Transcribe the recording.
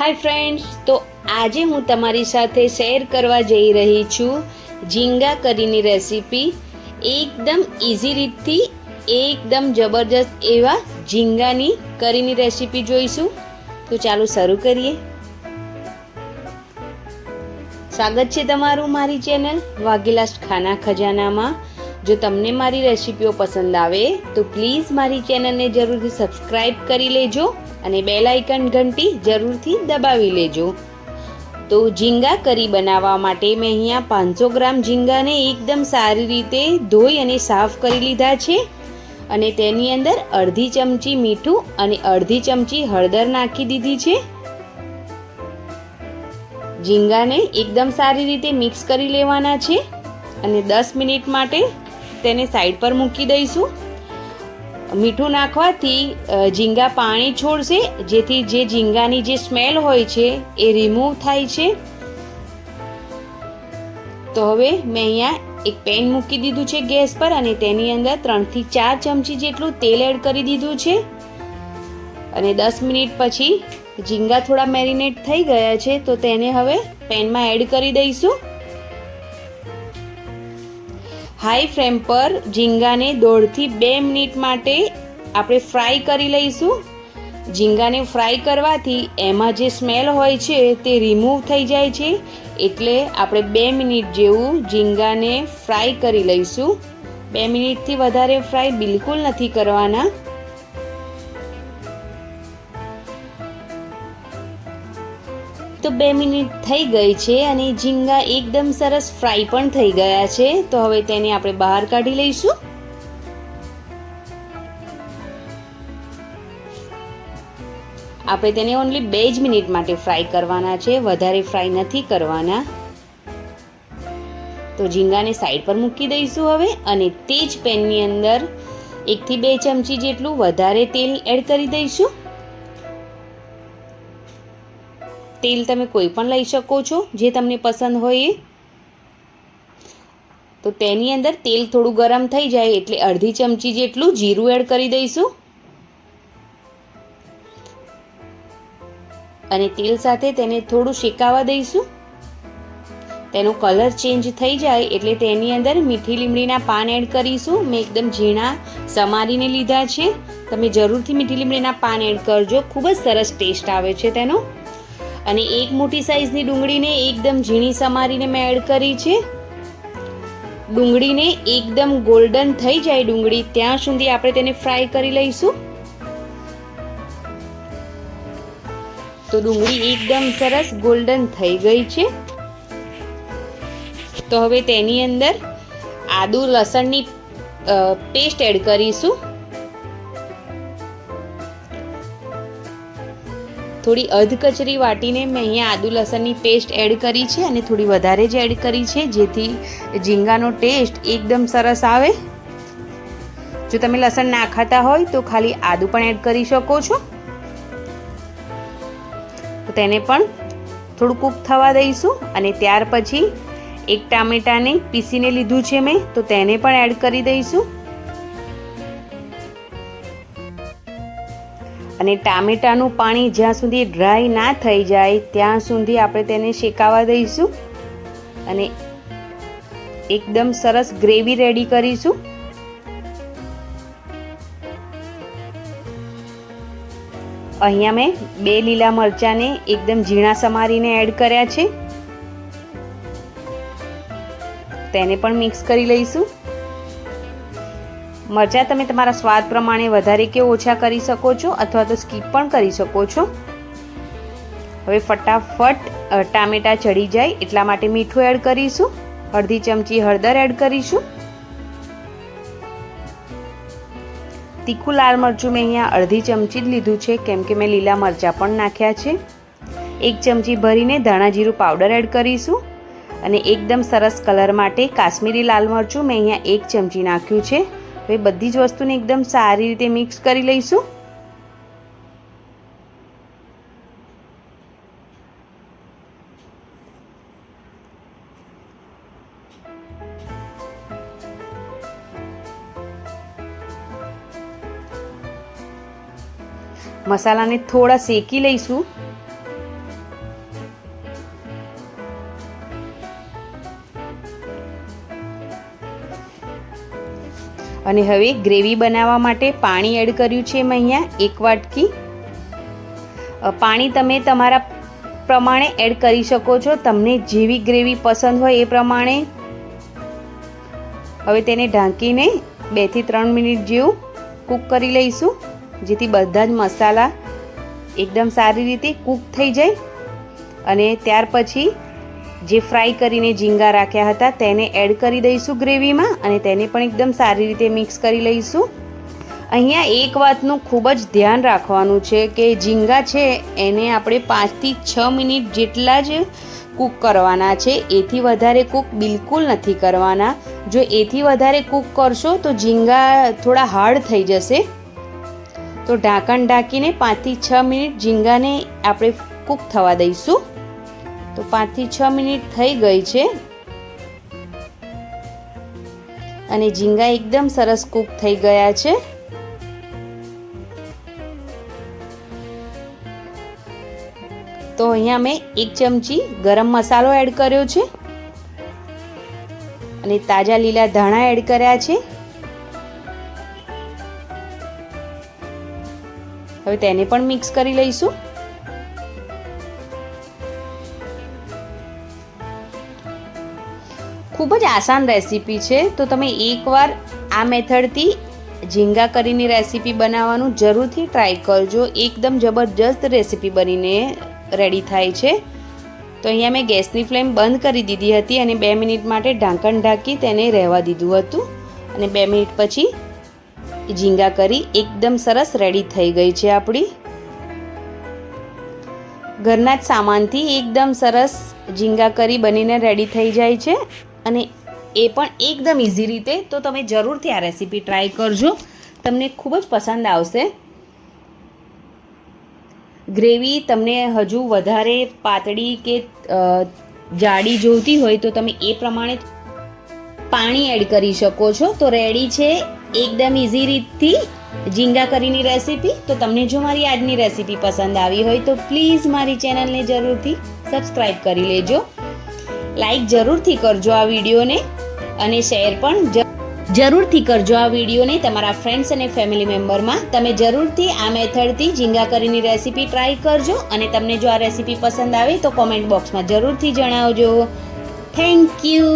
Hi friends તો આજે હું તમારી સાથે શેર કરવા જઈ રહી છું ઝીંગા કરીની રેસીપી. એકદમ ઇઝી રીતથી, એકદમ જબરજસ્ત એવા ઝીંગાની કરીની રેસીપી જોઈશું. તો ચાલો શરૂ કરીએ. સ્વાગત છે તમારું મારી ચેનલ વાઘેલા ખાના ખજાનામાં. જો તમને મારી રેસીપીઓ પસંદ આવે, તો પ્લીઝ મારી ચેનલને જરૂરથી સબસ્ક્રાઈબ કરી લેજો. અને બેલ આઇકન ઘંટી જરૂરથી દબાવી લેજો. તો ઝીંગા કરી બનાવવા માટે મેં અહીંયા પાંચસો ગ્રામ ઝીંગાને એકદમ સારી રીતે ધોઈ અને સાફ કરી લીધા છે. અને તેની અંદર અડધી ચમચી મીઠું અને અડધી ચમચી હળદર નાખી દીધી છે. ઝીંગાને એકદમ સારી રીતે મિક્સ કરી લેવાના છે. અને દસ મિનિટ માટે તેને સાઈડ પર મૂકી દઈશું. મીઠું નાખવાથી ઝીંગા પાણી છોડશે, જેથી જે ઝીંગાની જે સ્મેલ હોય છે એ રિમૂવ થાય છે. તો હવે મેં અહીંયા એક પેન મૂકી દીધું છે ગેસ પર અને તેની અંદર ત્રણથી ચાર ચમચી જેટલું તેલ એડ કરી દીધું છે. અને દસ મિનિટ પછી ઝીંગા થોડા મેરિનેટ થઈ ગયા છે, તો તેને હવે પેનમાં એડ કરી દઈશું. હાઈ ફ્લેમ પર ઝીંગાને દોઢથી બે મિનિટ માટે આપણે ફ્રાય કરી લઈશું. ઝીંગાને ફ્રાય કરવાથી એમાં જે સ્મેલ હોય છે તે રિમૂવ થઈ જાય છે. એટલે આપણે બે મિનિટ જેવું ઝીંગાને ફ્રાય કરી લઈશું. બે મિનિટથી વધારે ફ્રાય બિલકુલ નથી કરવાના. તો બે મિનિટ થઈ ગઈ છે અને ઝીંગા એકદમ સરસ ફ્રાય પણ થઈ ગયા છે. તો હવે તેને આપણે બહાર કાઢી લઈશું. આપણે તેને ઓનલી બે જ મિનિટ માટે ફ્રાય કરવાના છે. વધારે ફ્રાય નથી કરવાના. તો ઝીંગાને સાઈડ પર મૂકી દઈશું હવે અને તે જ પેનની અંદર એકથી બે ચમચી જેટલું વધારે તેલ એડ કરી દઈશું. તેલ તમે કોઈ પણ લઈ શકો છો, જે તમને પસંદ હોય એ. તો તેની અંદર તેલ થોડું ગરમ થઈ જાય એટલે અડધી ચમચી જેટલું જીરું એડ કરી દઈશું. અને તેલ સાથે તેને થોડું શેકાવા દઈશું. તેનો કલર ચેન્જ થઈ જાય એટલે તેની અંદર મીઠી લીમડીના પાન એડ કરીશું. મેં એકદમ ઝીણા સમારીને લીધા છે. તમે જરૂરથી મીઠી લીમડીના પાન એડ કરજો. ખૂબ જ સરસ ટેસ્ટ આવે છે તેનો. અને એક મોટી સાઈઝની ડુંગળીને એકદમ ઝીણી સમારીને મેં એડ કરી છે. ડુંગળીને એકદમ ગોલ્ડન થઈ જાય ડુંગળી, ત્યાં સુધી આપણે તેને ફ્રાય કરી લઈશું. તો ડુંગળી એકદમ સરસ ગોલ્ડન થઈ ગઈ છે. તો હવે તેની અંદર આદુ લસણની પેસ્ટ એડ કરીશું. થોડી અધ કચરી વાટીને મેં અહીંયા આદુ લસણની પેસ્ટ એડ કરી છે અને થોડી વધારે જ એડ કરી છે, જેથી ઝીંગાનો ટેસ્ટ એકદમ સરસ આવે. જો તમે લસણ ના ખાતા હોય તો ખાલી આદુ પણ એડ કરી શકો છો. તો તેને પણ થોડું કૂક થવા દઈશું અને ત્યાર પછી એક ટામેટાને પીસીને લીધું છે મેં, તો તેને પણ એડ કરી દઈશું. અને ટામેટાનું પાણી જ્યાં સુધી ડ્રાય ના થઈ જાય, ત્યાં સુધી આપણે તેને શેકાવા દઈશું. અને એકદમ સરસ ગ્રેવી રેડી કરીશું. અહીંયા મેં બે લીલા મરચાંને એકદમ ઝીણા સમારીને એડ કર્યા છે. તેને પણ મિક્સ કરી લઈશું. મરચાં તમે તમારા સ્વાદ પ્રમાણે વધારે કે ઓછા કરી શકો છો અથવા તો સ્કીપ પણ કરી શકો છો. હવે ફટાફટ ટામેટાં ચડી જાય એટલા માટે મીઠું એડ કરીશું. અડધી ચમચી હળદર એડ કરીશું. તીખું લાલ મરચું મેં અહીંયા અડધી ચમચી જ લીધું છે, કેમ કે મેં લીલા મરચાં પણ નાખ્યા છે. એક ચમચી ભરીને ધાણા જીરું પાવડર એડ કરીશું. અને એકદમ સરસ કલર માટે કાશ્મીરી લાલ મરચું મેં અહીંયા એક ચમચી નાખ્યું છે. હવે બધી જ વસ્તુને એકદમ સારી રીતે મિક્સ કરી લઈશું. મસાલાને થોડા શેકી લઈશું. અને હવે ગ્રેવી બનાવવા માટે પાણી એડ કર્યું છે મેં અહીંયા, એક વાટકી. પાણી તમે તમારા પ્રમાણે એડ કરી શકો છો. તમને જેવી ગ્રેવી પસંદ હોય એ પ્રમાણે. હવે તેને ઢાંકીને બેથી ત્રણ મિનિટ જેવું કૂક કરી લઈશું, જેથી બધા જ મસાલા એકદમ સારી રીતે કૂક થઈ જાય. અને ત્યાર પછી જે ફ્રાય કરીને ઝીંગા રાખ્યા હતા, તેને એડ કરી દઈશું ગ્રેવીમાં અને તેને પણ એકદમ સારી રીતે મિક્સ કરી લઈશું. અહીંયા એક વાતનું ખૂબ જ ધ્યાન રાખવાનું છે કે ઝીંગા છે, એને આપણે પાંચથી છ મિનિટ જેટલા જ કૂક કરવાના છે. એથી વધારે કૂક બિલકુલ નથી કરવાના. જો એથી વધારે કૂક કરશો તો ઝીંગા થોડા હાર્ડ થઈ જશે. તો ઢાંકણ ઢાંકીને પાંચથી છ મિનિટ ઝીંગાને આપણે કૂક થવા દઈશું. તો પાંચથી છ મિનિટ થઈ ગઈ છે. અને ઝીંગા એકદમ સરસ કૂક થઈ ગયા છે. તો અહીંયા મેં એક ચમચી ગરમ મસાલો એડ કર્યો છે. અને તાજા લીલા ધાણા એડ કર્યા છે. હવે તેને પણ મિક્સ કરી લઈશું. ખૂબ જ આસાન રેસીપી છે. તો તમે એકવાર આ મેથડથી ઝીંગા કરીની રેસીપી બનાવવાનું જરૂરથી ટ્રાય કરજો. એકદમ જબરજસ્ત રેસીપી બનીને રેડી થાય છે. તો અહીંયા મેં ગેસની ફ્લેમ બંધ કરી દીધી હતી અને બે મિનિટ માટે ઢાંકણ ઢાંકી તેને રહેવા દીધું હતું. અને બે મિનિટ પછી ઝીંગા કરી એકદમ સરસ રેડી થઈ ગઈ છે આપણી. ઘરના જ સામાનથી એકદમ સરસ ઝીંગા કરી બનીને રેડી થઈ જાય છે. અને એ પણ એકદમ ઇઝી રીતે, તો તમે જરૂરથી આ રેસીપી ટ્રાય કરજો. તમને ખૂબ જ પસંદ આવશે. ગ્રેવી તમને હજુ વધારે પાતળી કે જાડી જોઈતી હોય તો તમે એ પ્રમાણે પાણી એડ કરી શકો છો. તો રેડી છે એકદમ ઇઝી રીતથી ઝીંગા કરીની રેસીપી તો તમને જો મારી આજની રેસીપી પસંદ આવી હોય તો પ્લીઝ મારી ચેનલને જરૂરથી સબસ્ક્રાઈબ કરી લેજો. લાઈક જરૂરથી કરજો આ વિડીયોને અને શેર પણ જરૂરથી કરજો આ વિડીયોને તમારા ફ્રેન્ડ્સ અને ફેમિલી મેમ્બરમાં તમે જરૂરથી આ મેથડથી ઝીંગા કરીની રેસીપી ટ્રાય કરજો અને તમને જો આ રેસીપી પસંદ આવે તો કોમેન્ટ બોક્સમાં જરૂરથી જણાવજો. Thank you